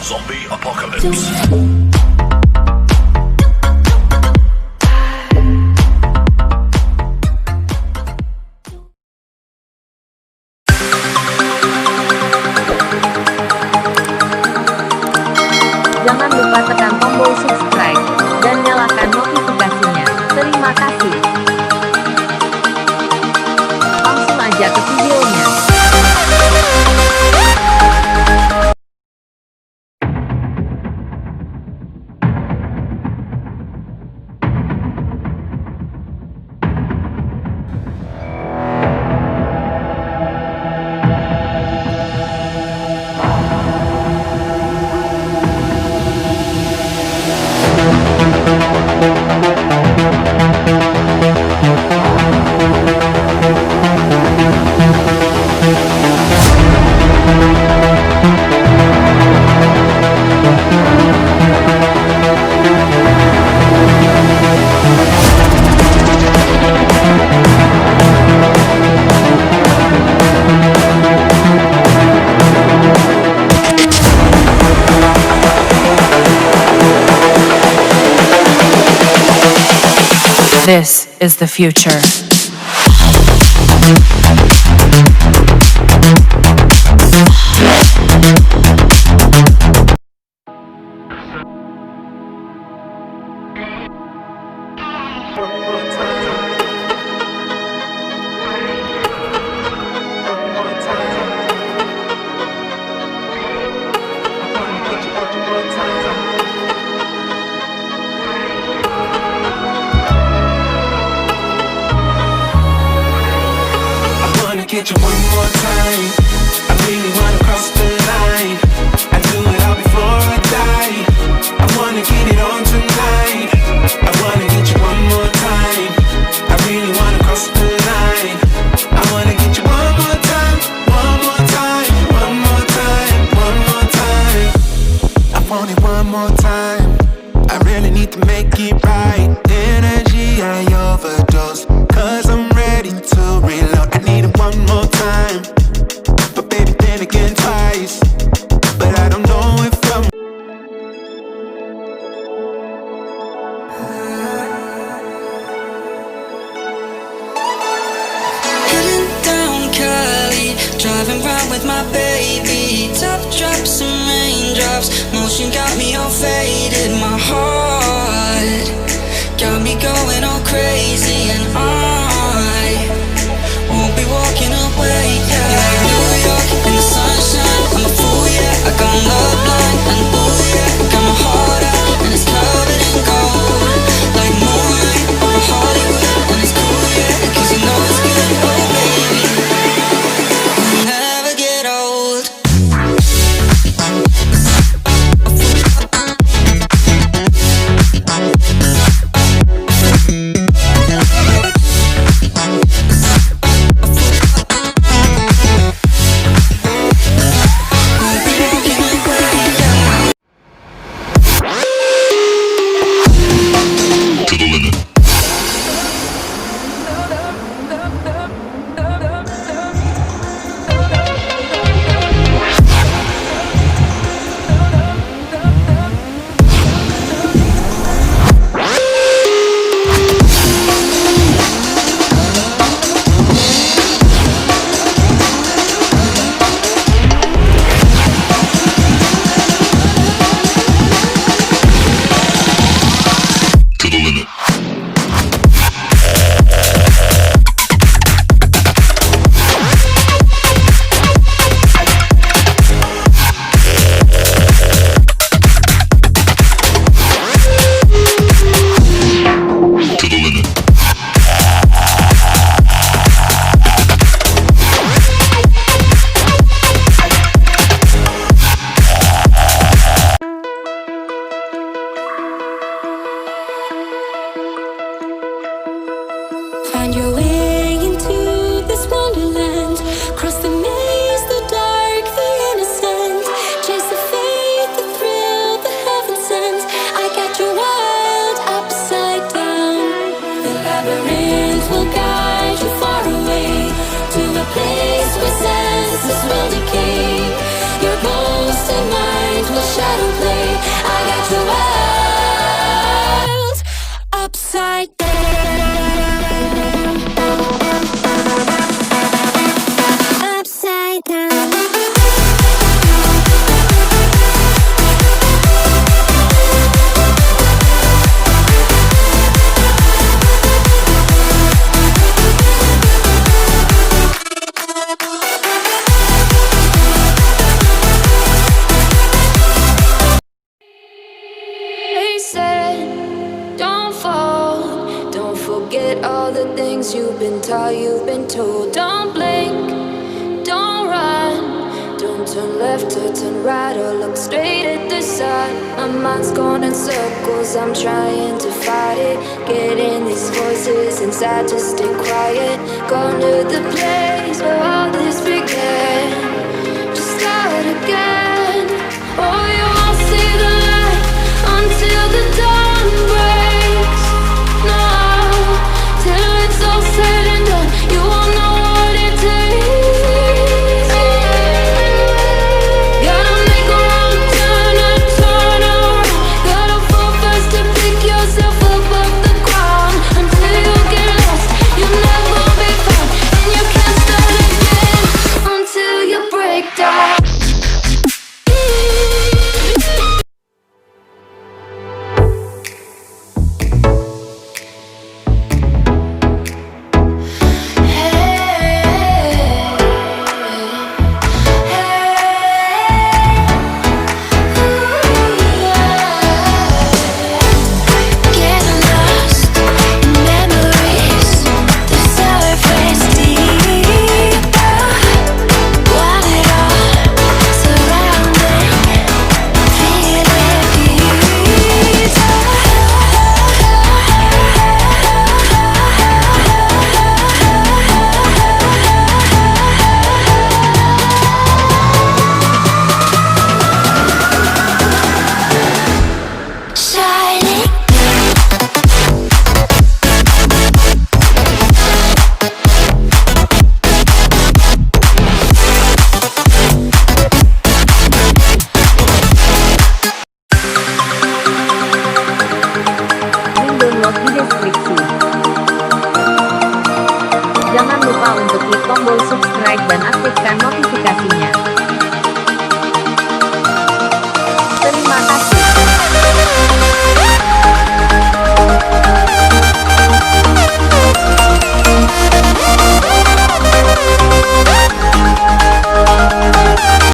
Zombie Apocalypse. This is the future. Get you one more time. I really wanna cross the line. I do it all before I die. I wanna get it on tonight. I wanna get you one more time. I really wanna cross the line. I wanna get you one more time, one more time, one more time, one more time. I want it one more time. I really need to make it right. Motion got me all faded. My heart wasted mind shadow play. I got upside down. Been taught, you've been told. Don't blink, don't run. Don't turn left or turn right or look straight at the sun. My mind's going in circles, I'm trying to fight it. Getting these voices inside to stay quiet. Gone to the place where all this began. Just start again.